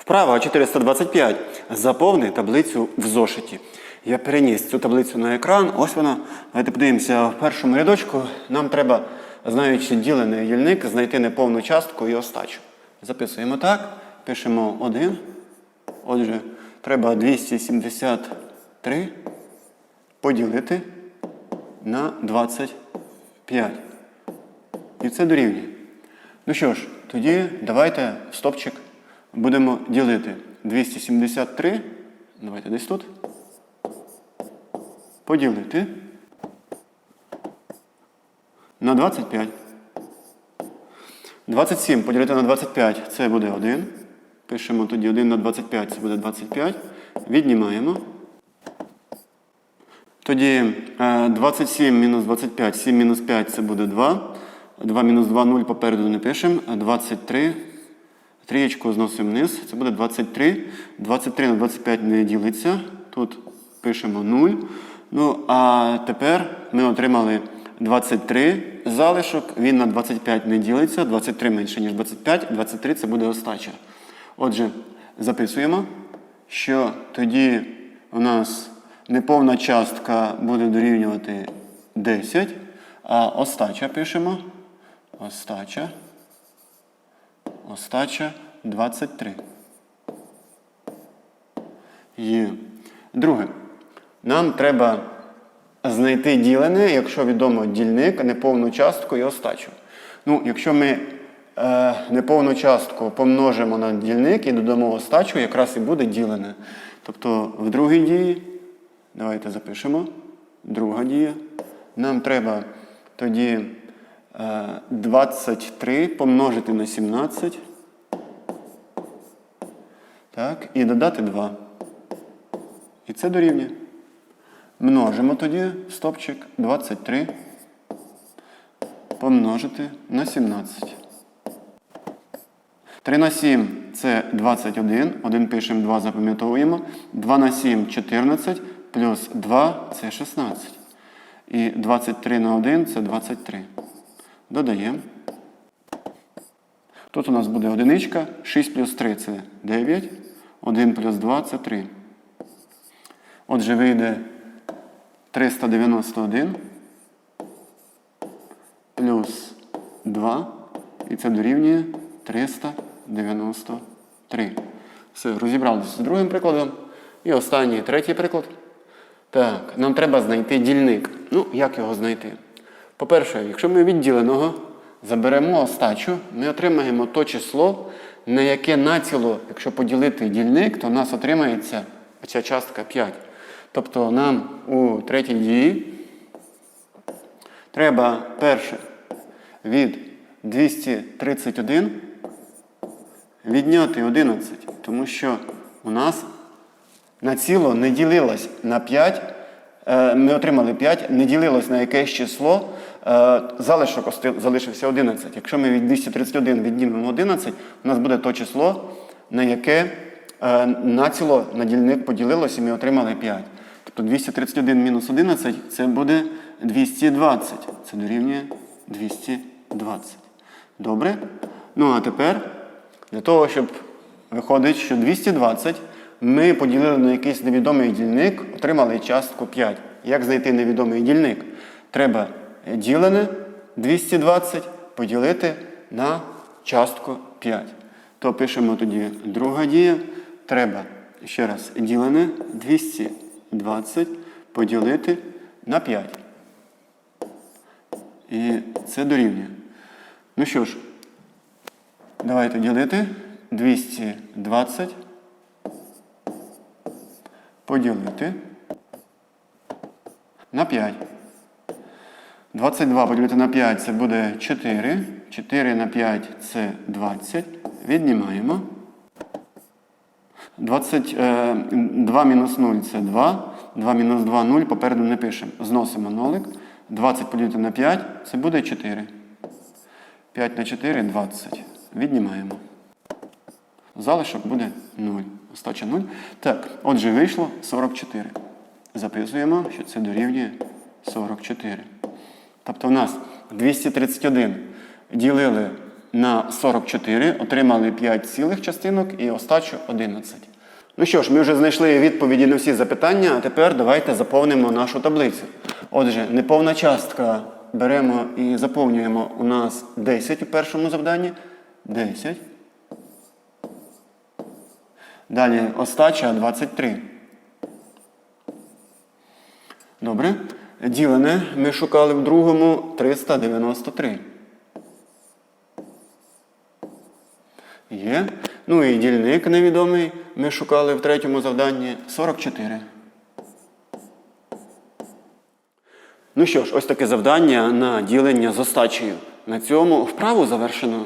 Вправа 425. Заповни таблицю в зошиті. Я переніс цю таблицю на екран. Ось вона. Давайте подивимося в першому рядочку. Нам треба, знаючи ділений дільник, знайти неповну частку і остачу. Записуємо так. Пишемо 1. Отже, треба 273 поділити на 25. І це дорівнює. Ну що ж, тоді давайте в стопчик будемо ділити 273. Давайте десь тут. Поділити на 25. 27 поділити на 25 це буде 1. Пишемо тоді 1 на 25, це буде 25. Віднімаємо. Тоді е, 27 мінус 25, 7 мінус 5 це буде 2. 2 мінус 2, 0 попереду не пишемо. 23. Трієчку зносимо вниз. Це буде 23. 23 на 25 не ділиться. Тут пишемо 0. Ну, а тепер ми отримали 23 залишок. Він на 25 не ділиться. 23 менше, ніж 25. 23 це буде остача. Отже, записуємо, що тоді у нас неповна частка буде дорівнювати 10, а остача пишемо. Остача. Остача 23. Є. Друге. Нам треба знайти ділене, якщо відомо дільник, неповну частку і остачу. Ну, якщо ми е, неповну частку помножимо на дільник і додамо остачу, якраз і буде ділене. Тобто в другій дії, давайте запишемо, друга дія. Нам треба тоді 23 помножити на 17. Так, і додати 2. І це дорівнює. Множимо тоді стопчик 23 помножити на 17. 3 на 7 це 21. 1 пишемо, 2 запам'ятовуємо. 2 на 7 14, плюс 2 це 16. І 23 на 1 це 23. Додаємо. Тут у нас буде одиничка. 6 плюс 3 це 9. 1 плюс 2 це 3. Отже, вийде 391 плюс 2. І це дорівнює 393. Все, розібралися з другим прикладом. І останній третій приклад. Так, нам треба знайти дільник. Ну, як його знайти? По-перше, якщо ми від діленого заберемо остачу, ми отримаємо то число, на яке націло, якщо поділити дільник, то у нас отримається ця частка 5. Тобто нам у третій дії треба перше від 231 відняти 11, тому що у нас на ціло не ділилось на 5, е, ми отримали 5, не ділилось на якесь число, е, залишок залишився 11. Якщо ми від 231 віднімемо 11, у нас буде то число, на яке е, націло на дільник поділилось і ми отримали 5. Тобто 231 мінус 11 це буде 220. Це дорівнює 220. Добре? Ну а тепер для того, щоб виходить, що 220 ми поділили на якийсь невідомий дільник, отримали частку 5. Як знайти невідомий дільник? Треба ділене 220 поділити на частку 5. То пишемо тоді друга дія. Треба ще раз ділене 220 поділити на 5. І це дорівнює. Ну що ж, давайте ділити 220 поділити на 5. 22 поділити на 5 це буде 4. 4 на 5 це 20. Віднімаємо. 22 мінус 0 це 2. 2 мінус 2 0. Попереду не пишемо. Зносимо нолик. 20 поділити на 5 це буде 4. 5 на 4 20. Віднімаємо. Залишок буде 0. Остача 0. Так, отже, вийшло 44. Записуємо, що це дорівнює 44. Тобто у нас 231 ділили на 44, отримали 5 цілих частинок і остачу 11. Ну що ж, ми вже знайшли відповіді на всі запитання, а тепер давайте заповнимо нашу таблицю. Отже, неповна частка беремо і заповнюємо у нас 10 у першому завданні. 10. Далі остача 23. Добре. Ділене ми шукали в другому 393. Є. Ну і дільник невідомий ми шукали в третьому завданні 44. Ну що ж, ось таке завдання на ділення з остачею. На цьому вправу завершено.